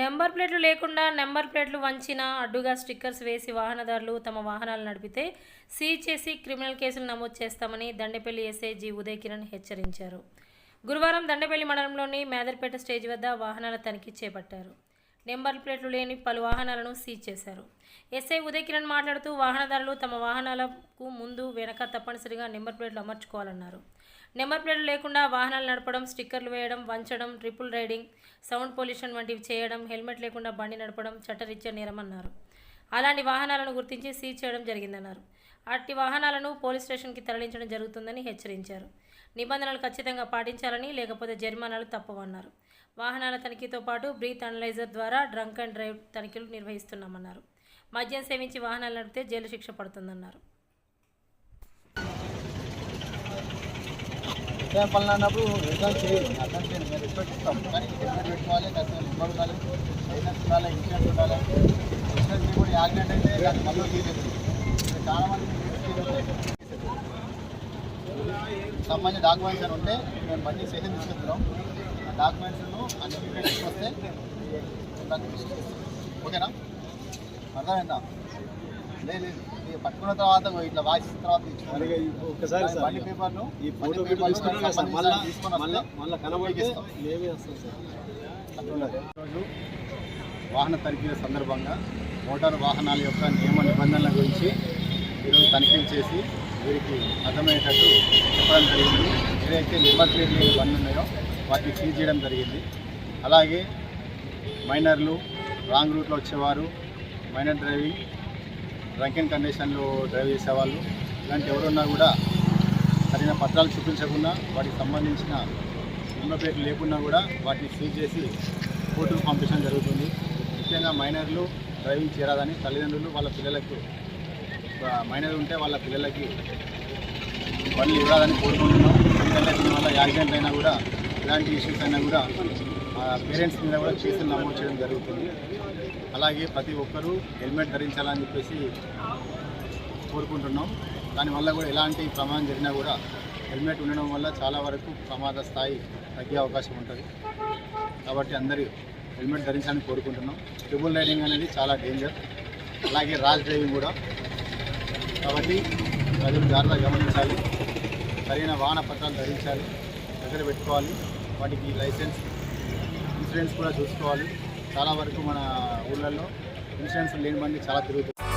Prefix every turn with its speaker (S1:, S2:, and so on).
S1: Number ప్లేట్లు లేకుండా number ప్లేట్లు వంచిన అడ్డుగా స్టిక్కర్స్ వేసి వాహనదారులు తమ వాహనాలు నడిపితే సీజ్ చేసి క్రిమినల్ కేసులు నమోదు చేస్తామని దండపల్లి ఎస్ఐ జి ఉదయ్ కిరణ్ హెచ్చరించారు. గురువారం దండపల్లి మండలంలోని మేదర్పేట స్టేజ్ వద్ద వాహనాల తనిఖీ చేపట్టారు. నెంబర్ ప్లేట్లు లేని పలు వాహనాలను సీజ్ చేశారు. ఎస్ఐ ఉదయ్ కిరణ్ మాట్లాడుతూ వాహనదారులు తమ వాహనాలకు ముందు వెనక తప్పనిసరిగా నెంబర్ ప్లేట్లు అమర్చుకోవాలన్నారు. నెంబర్ ప్లేట్లు లేకుండా వాహనాలు నడపడం స్టిక్కర్లు వేయడం వంచడం ట్రిపుల్ రైడింగ్ సౌండ్ పొల్యూషన్ వంటివి చేయడం హెల్మెట్ లేకుండా బండి నడపడం చట్టరీత్యా నేరమన్నారు. అలాంటి వాహనాలను గుర్తించి సీజ్ చేయడం జరిగిందన్నారు. అట్టి వాహనాలను పోలీస్ స్టేషన్కి తరలించడం జరుగుతుందని హెచ్చరించారు. నిబంధనలు ఖచ్చితంగా పాటించాలని లేకపోతే జరిమానాలు తప్పవన్నారు. వాహనాల తనిఖీతో పాటు బ్రీత్ అనలైజర్ ద్వారా డ్రంక్ అండ్ డ్రైవ్ తనిఖీలు నిర్వహిస్తున్నామన్నారు. మద్యం సేవించి వాహనాలు నడిపితే జైలు శిక్ష పడుతుందన్నారు.
S2: విషయం పనులు అన్నప్పుడు రిటర్న్ చేయాలి అర్థం చేయండి మేము ఇస్తాం. కానీ హెల్మెట్ పెట్టుకోవాలి కస్టమర్ ఉండాలి లైసెన్స్ ఉండాలి ఇన్సూరెన్స్ ఉండాలి. ఇన్సూరెన్స్ కూడా యాక్సిడెంట్ అయితే దాన్ని మళ్ళీ తీసేది చాలా మంది సంబంధించిన డాక్యుమెంట్స్ అని ఉంటే మేము బండి సెషన్ తీసుకెళ్తున్నాం. ఆ డాక్యుమెంట్స్ను అన్ని తీసుకొస్తే ఓకేనా? అర్థమైందా? లేదు లేదు. పట్టుకున్న తర్వాత ఇట్లా వాయిస్ తర్వాత
S3: మరి
S2: ఇచ్చుకోవాలి
S3: ఇక ఒక్కసారి సార్
S2: బండి పేపర్ను
S3: ఈ ఫోటో మళ్ళా
S2: వస్తే
S3: మళ్ళా మళ్ళా కనబడితే వస్తాం
S2: ఈరోజు వాహన తనిఖీల సందర్భంగా మోటారు వాహనాల యొక్క నియమ నిబంధనల గురించి ఈరోజు తనిఖీలు చేసి వీరికి అర్థమయ్యేటట్టు చెప్పడం జరిగింది. ఏదైతే ప్లేట్ లేని బండ్లు ఉన్నాయో వాటిని సీజ్ చేయడం జరిగింది. అలాగే మైనర్లు రాంగ్ రూట్లో వచ్చేవారు మైనర్ డ్రైవింగ్ డ్రంకెన్ కండిషన్లో డ్రైవ్ చేసేవాళ్ళు. ఇలాంటి ఎవరున్నా కూడా సరైన పత్రాలు చూపించకుండా వాటికి సంబంధించిన నెంబర్ ప్లేట్లు లేకున్నా కూడా వాటిని సీజ్ చేసి కోర్టుకు పంపించడం జరుగుతుంది. ముఖ్యంగా మైనర్లు డ్రైవింగ్ చేరాదని తల్లిదండ్రులు వాళ్ళ పిల్లలకు మైనర్ ఉంటే వాళ్ళ పిల్లలకి పనులు ఇవ్వాలని కోరుకుంటున్నాం. ఎందుకంటే దీనివల్ల యాక్సిడెంట్ అయినా కూడా ఇలాంటి ఇష్యూస్ అయినా కూడా పేరెంట్స్ మీద కూడా కేసులు నమోదు చేయడం జరుగుతుంది. అలాగే ప్రతి ఒక్కరూ హెల్మెట్ ధరించాలని చెప్పేసి కోరుకుంటున్నాం. దానివల్ల కూడా ఎలాంటి ప్రమాదం జరిగినా కూడా హెల్మెట్ ఉండడం వల్ల చాలా వరకు ప్రమాద స్థాయి తగ్గే అవకాశం ఉంటుంది. కాబట్టి అందరూ హెల్మెట్ ధరించాలని కోరుకుంటున్నాం. ట్రిబుల్ రైడింగ్ అనేది చాలా డేంజర్. అలాగే రాజ్ డ్రైవింగ్ కూడా. కాబట్టి ప్రజలు జాగ్రత్తగా గమనించాలి. సరైన వాహన పత్రాలు ధరించాలి. దగ్గర పెట్టుకోవాలి. వాటికి లైసెన్స్ ఇన్సూరెన్స్ కూడా చూసుకోవాలి. చాలా వరకు మన ఊళ్ళల్లో ఇన్సూరెన్స్ లేని మంది చాలా తిరుగుతుంది.